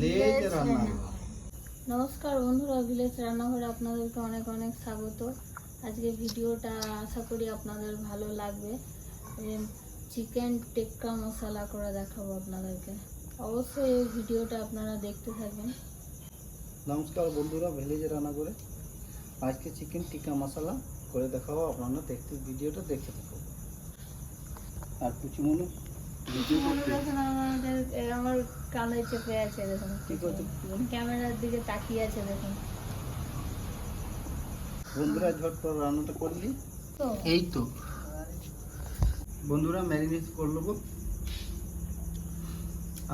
Village নমস্কার বন্ধুরা village রান্নাঘরে আপনাদেরকে অনেক অনেক স্বাগত। আজকে ভিডিওটা আশা করি আপনাদের ভালো লাগবে। চিকেন টিক্কা মশলা করে দেখাবো আপনাদেরকে। অবশ্যই এই ভিডিওটা আপনারা দেখতে থাকবেন। নমস্কার বন্ধুরা ভিলেজ রান্না করে আজকে চিকেন টিক্কা মশলা করে দেখাবো আপনারা দেখতে ভিডিওটা দেখতে থাকো আর কুচুমনু। ভিডিও দেখুন আমাদের এ, আমার কানে চেপে আছে দেখুন কি করতে কুচুমনু ক্যামেরার দিকে তাকিয়ে আছে দেখুন বন্ধুরা ঝটপট রান্নাটা করলি এই তো। বন্ধুরা ম্যারিনেট করে নেব।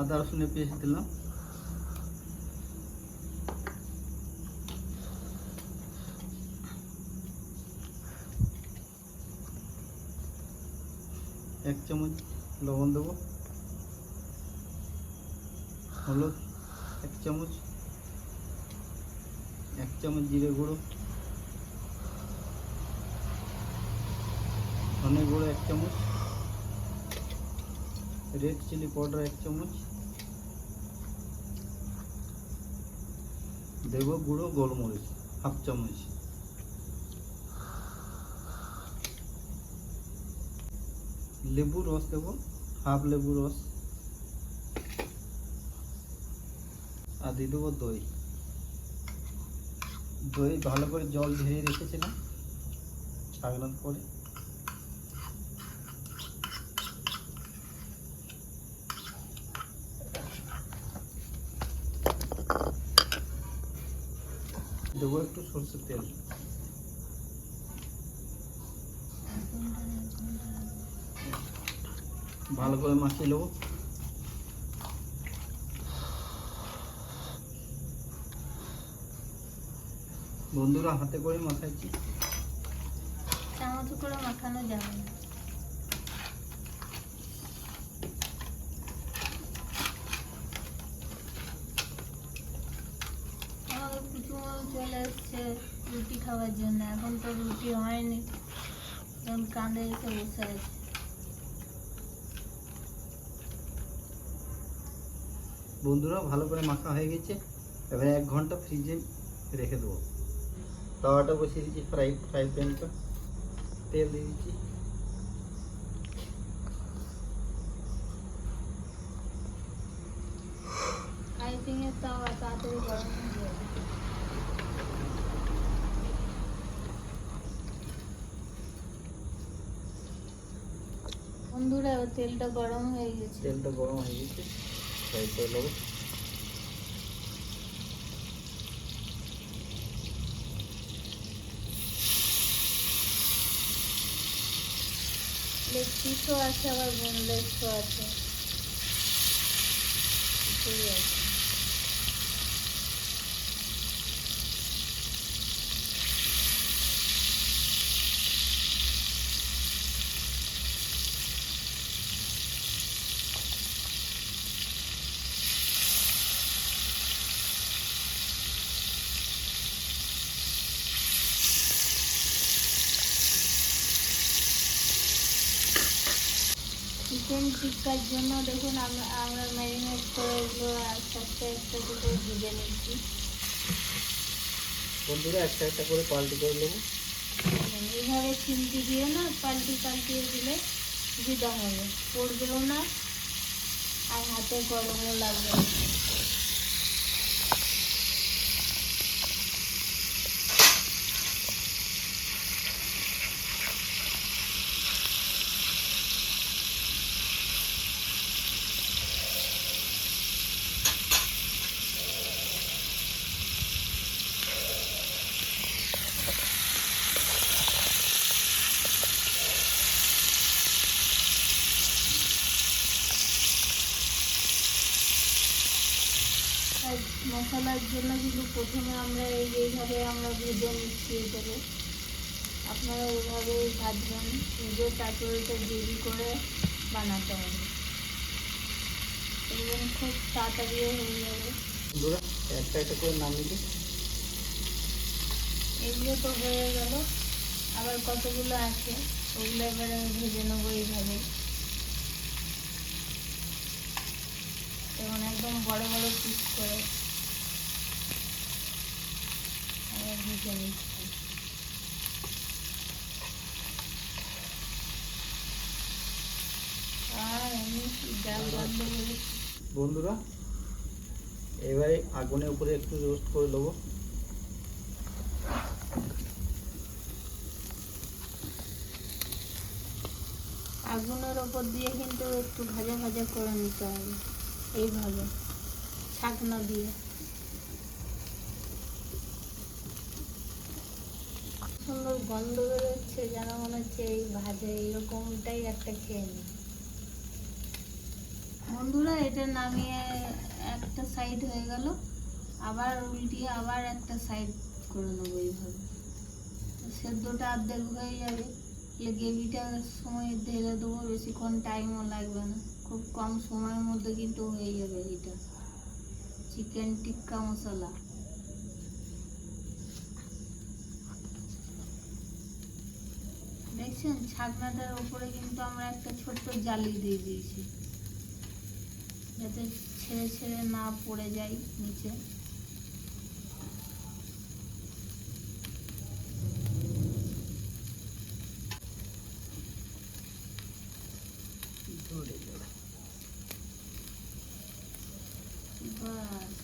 আদা রসুনের পেস্ট দিলাম। এক চামচ লবণ দেবো। হলুদ, এক চামচ। এক চামচ জিরে গুঁড়ো। ধনে গুঁড়ো এক চামচ। রেড চিলি পাউডার এক চামচ। দেব গুঁড়ো, গোলমরিচ, হাফ চামচ। লেবু রস দেব, হাফ লেবু রস। আর দিয়ে দেবো দই। দই ভালো করে জল ঝরিয়ে রেখেছিলাম ছাগলার পরে। দেবো একটু সরষের তেল। ভালো করে মাখিয়ে নেব। বন্ধুরা, হাতে করে মাখাইছি রুটি খাওয়ার জন্য। এখন তো রুটি হয়নি। কাঁদে বসে আছে। বন্ধুরা ভালো করে মাখা হয়ে গেছে। এবারে এক ঘণ্টা ফ্রিজে রেখে দেবো। তাওয়াটা বসিয়ে দিচ্ছি ফ্রাই ফ্রাই প্যানটা। তেল দিয়ে দিচ্ছি। বন্ধুরা তেলটা গরম হয়ে গেছে। তেলটা গরম হয়ে গেছে। ফ্রাই করে নেব লেগ পিসও আছে আবার বোনলেসও আছে টিক্কার জন্য দেখুন আমরা ম্যারিনেট করে আস্তে আস্তে একটা করে ভেজে নিচ্ছি। বন্ধুরা একটা একটা করে পাল্টি করে নেব। এইভাবে চিমটি দিয়ে না পাল্টি পাল্টিয়ে দিলে দিতে হবে। পড়বেও না আর হাতে গরমও লাগবে না। আর মশলার জন্য কিন্তু প্রথমে আমরা এই এইভাবে আমরা ভেজে নিচ্ছি এটাকে। আপনারা এইভাবেই ভাজবেন ভেজে তারপরে এটা গ্রেভি করে বানাতে হবে। এবং খুব তাড়াতাড়িও হয়ে যাবে। একটা একটা করে নামিয়ে এগুলো তো হয়ে গেল। আবার কতগুলো আছে ওগুলো এবার আমি ভেজে নেব এইভাবে যেমন একদম বড় বড় পিস করে। বন্ধুরা, এবারে আগুনের উপরে একটু রোস্ট করে নেব। আগুনের ওপর দিয়ে কিন্তু একটু ভাজা ভাজা করে নিতে হবে, এইভাবে, ছাকনা দিয়ে। সুন্দর গন্ধ বেরোচ্ছে, যেন মনে হচ্ছে এই ভাজা এরকমটাই একটা খেয়ে নিই বন্ধুরা, এটা নামিয়ে একটা সাইড হয়ে গেল। আবার উল্টিয়ে আবার একটা সাইড করে নেব এইভাবে। সেদ্ধটা অর্ধেক হয়ে যাবে। গ্রেভিটা সময় ঢেলে দেবো, বেশিক্ষণ টাইমও লাগবে না। খুব কম সময়ের মধ্যে কিন্তু হয়ে যাবে এটা চিকেন টিক্কা মশলা দেখছেন? ছাকনাটার উপরে কিন্তু আমরা একটা ছোট্ট জালি দিয়ে দিয়েছি। যাতে ছেড়ে ছেড়ে না পড়ে যায় নিচে ধরে যাবে। বাস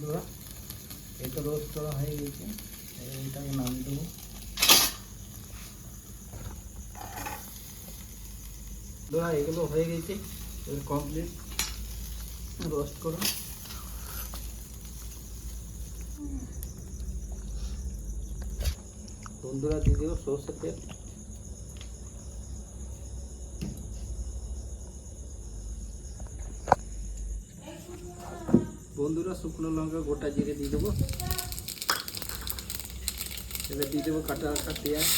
বন্ধুরা এটা রোস্ট হয়ে গেছে। এটাকে নামিয়ে দেবো। বন্ধুরা এগুলো হয়ে গেছে। কমপ্লিট রোস্ট করো বন্ধুরা, দিয়ে দেবো সর্ষের তেল। বন্ধুরা, শুকনো লঙ্কা গোটা জিরে দিয়ে দেবো। এবার দিয়ে দেবো কাটা রাখা পেঁয়াজ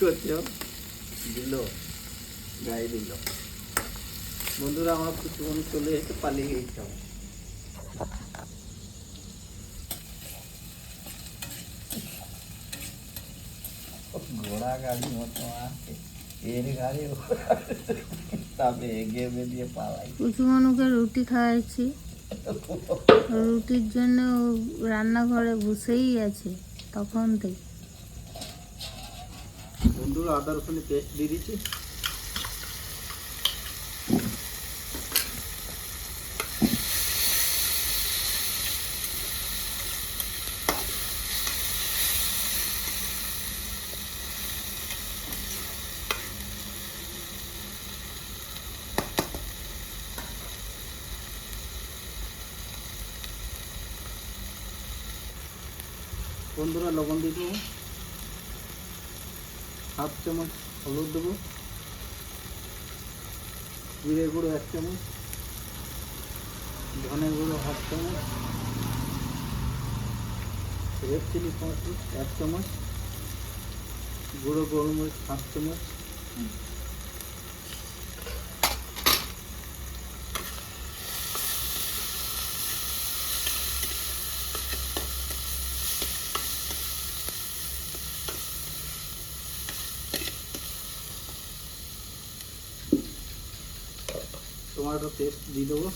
করছে ও। দিল গায়ে দিল। বন্ধুরা আমরা কিছুক্ষণ চলে এসে পালিয়ে গেছিলাম ঘোড়া গাড়ি মতো আছে। এর গাড়ি তবে এগিয়ে বেরিয়ে পালাই। কুচুমানুকে রুটি খাওয়াইছি। রুটির জন্য ও রান্নাঘরে বসেই আছে তখন থেকে। বন্ধুরা আদা রসুনের পেস্ট দিয়ে দিচ্ছি। বন্ধুরা লবণ দিয়ে দেবো। হাফ চামচ হলুদ দেবো। জিরে গুঁড়ো এক চামচ। ধনে গুঁড়ো হাফ চামচ। রেড চিলি পাউডার এক চামচ। গুঁড়ো গোলমরিচ হাফ চামচ। টমেটো পেস্ট দিয়ে দেবো।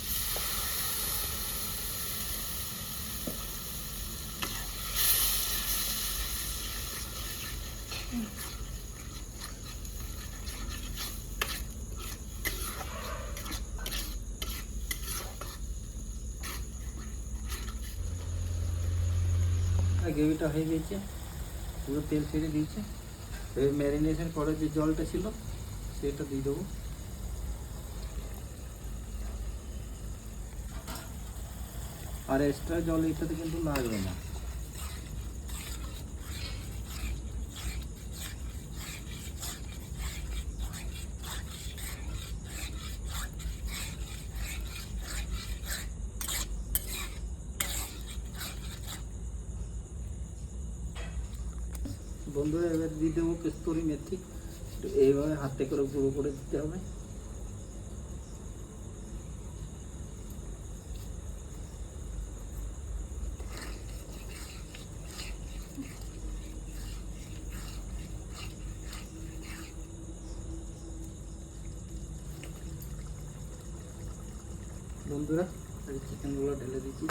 গ্রেভিটা হয়ে গেছে, পুরো তেল ছেড়ে দিয়েছে। এবার ম্যারিনেশন করে যে জলটা ছিল, সেটা দিয়ে দেবো। আর এক্সট্রা জল এটাতে কিন্তু লাগবে না। বন্ধুরা এবার দিয়ে দেবো কস্তুরি মেথি এইভাবে হাতে করে গুঁড়ো করে দিতে হবে বন্ধুরা এই চিকেনগুলো ঢেলে দিচ্ছি।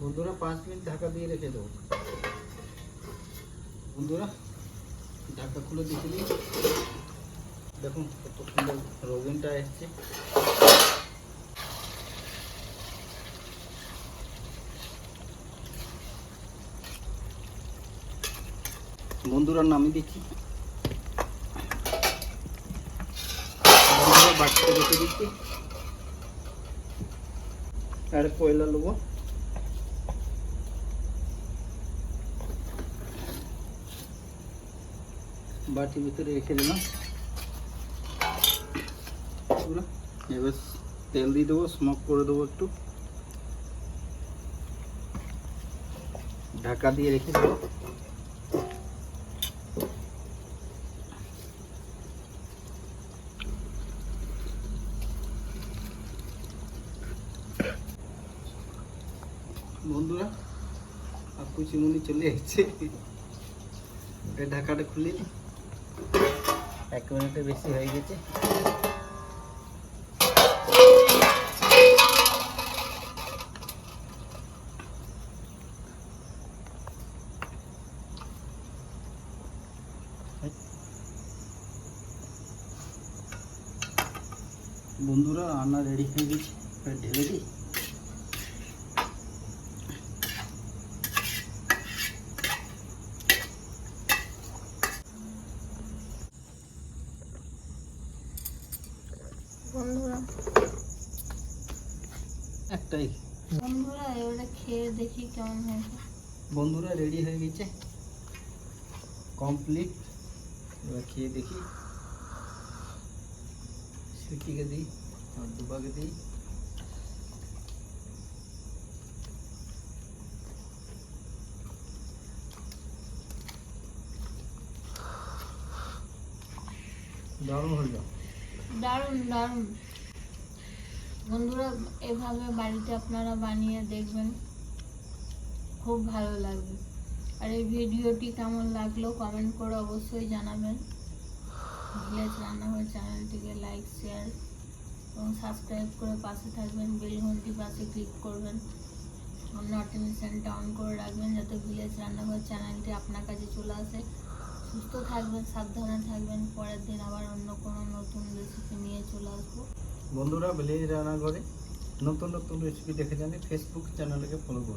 বন্ধুরা পাঁচ মিনিট ঢাকা দিয়ে রেখে দেবো বন্ধুরা ঢাকা খুলে দেখে দিই দেখুন কত সুন্দর রবিনটা এসছে। বন্ধুরা রেখে দিচ্ছি আর কয়লা নেব বাটির ভিতরে রেখে দিলাম এবার তেল দিয়ে দেবো স্মোক করে দেবো একটু। ঢাকা দিয়ে রেখে দেবো বন্ধুরা আর কুচিমুনি চলে এসেছে। ঢাকাটা খুলে এক মিনিটের বেশি হয়ে গেছে। বন্ধুরা, রান্না রেডি হয়ে গেছে। ঢেলে দিই বন্ধুরা একটাই। বন্ধুরা এবারে খেয়ে দেখি কেমন হয়েছে। বন্ধুরা রেডি হয়ে গেছে? কমপ্লিট এবার খেয়ে দেখি। সুচিকে দিই আর দুবাকে দিই। দারুণ হলো। দারুণ দারুণ। বন্ধুরা, এভাবে বাড়িতে আপনারা বানিয়ে দেখবেন। খুব ভালো লাগবে। আর এই ভিডিওটি কেমন লাগল কমেন্ট করে অবশ্যই জানাবেন। ভিলেজ রান্নাঘর চ্যানেলটিকে লাইক, শেয়ার এবং সাবস্ক্রাইব করে পাশে থাকবেন। বেল ঘন্টি পাশে ক্লিক করবেন। নোটিফিকেশনটা অন করে রাখবেন যাতে ভিলেজ রান্নাঘর চ্যানেলটি আপনার কাছে চলে আসে। সুস্থ থাকবেন, সাবধানে থাকবেন। পরের দিন আবার অন্য কোনো নতুন রেসিপি নিয়ে চলে আসব। বন্ধুরা ভিলেজ রান্নাঘরে নতুন নতুন রেসিপি দেখে জানি ফেসবুক চ্যানেলকে ফলো করুন।